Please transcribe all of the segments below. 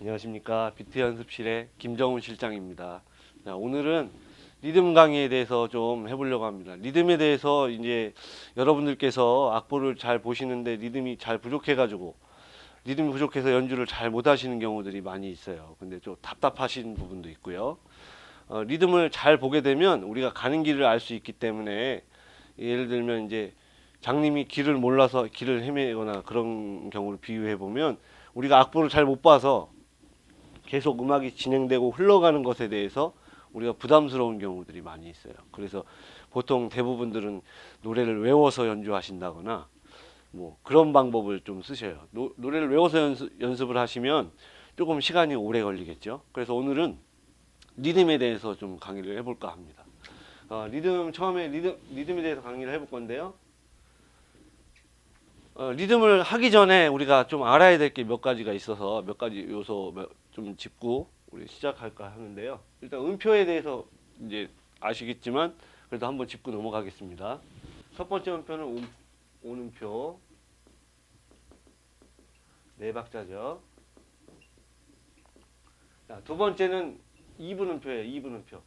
안녕하십니까 비트 연습실의 김정훈 실장입니다. 자, 오늘은 리듬 강의에 대해서 좀 해보려고 합니다. 리듬에 대해서 이제 여러분들께서 악보를 잘 보시는데 리듬이 잘 부족해가지고 리듬이 부족해서 연주를 잘 못하시는 경우들이 많이 있어요. 근데 좀 답답하신 부분도 있고요. 어, 리듬을 잘 보게 되면 우리가 가는 길을 알 수 있기 때문에 예를 들면 이제 장님이 길을 몰라서 길을 헤매거나 그런 경우를 비유해 보면 우리가 악보를 잘 못 봐서 계속 음악이 진행되고 흘러가는 것에 대해서 우리가 부담스러운 경우들이 많이 있어요. 그래서 보통 대부분들은 노래를 외워서 연주하신다거나 뭐 그런 방법을 좀 쓰셔요. 노, 노래를 외워서 연습, 연습을 하시면 조금 시간이 오래 걸리겠죠. 그래서 오늘은 리듬에 대해서 좀 강의를 해볼까 합니다. 어, 리듬 처음에 리듬 리듬에 대해서 강의를 해볼 건데요. 어, 리듬을 하기 전에 우리가 좀 알아야 될 게 몇 가지가 있어서 몇 가지 요소 몇- 좀 짚고 우리 시작할까 하는데요. 일단 음표에 대해서 이제 아시겠지만 그래도 한번 짚고 넘어가겠습니다. 첫 번째 음표는 음, 오음표 네 박자죠. 자, 두 번째는 2분 음표예요. 2분 음표.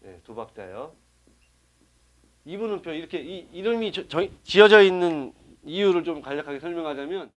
네, 두 박자요. 2분 음표 이렇게 이, 이름이 저- 저- 지어져 있는 이유를 좀 간략하게 설명하자면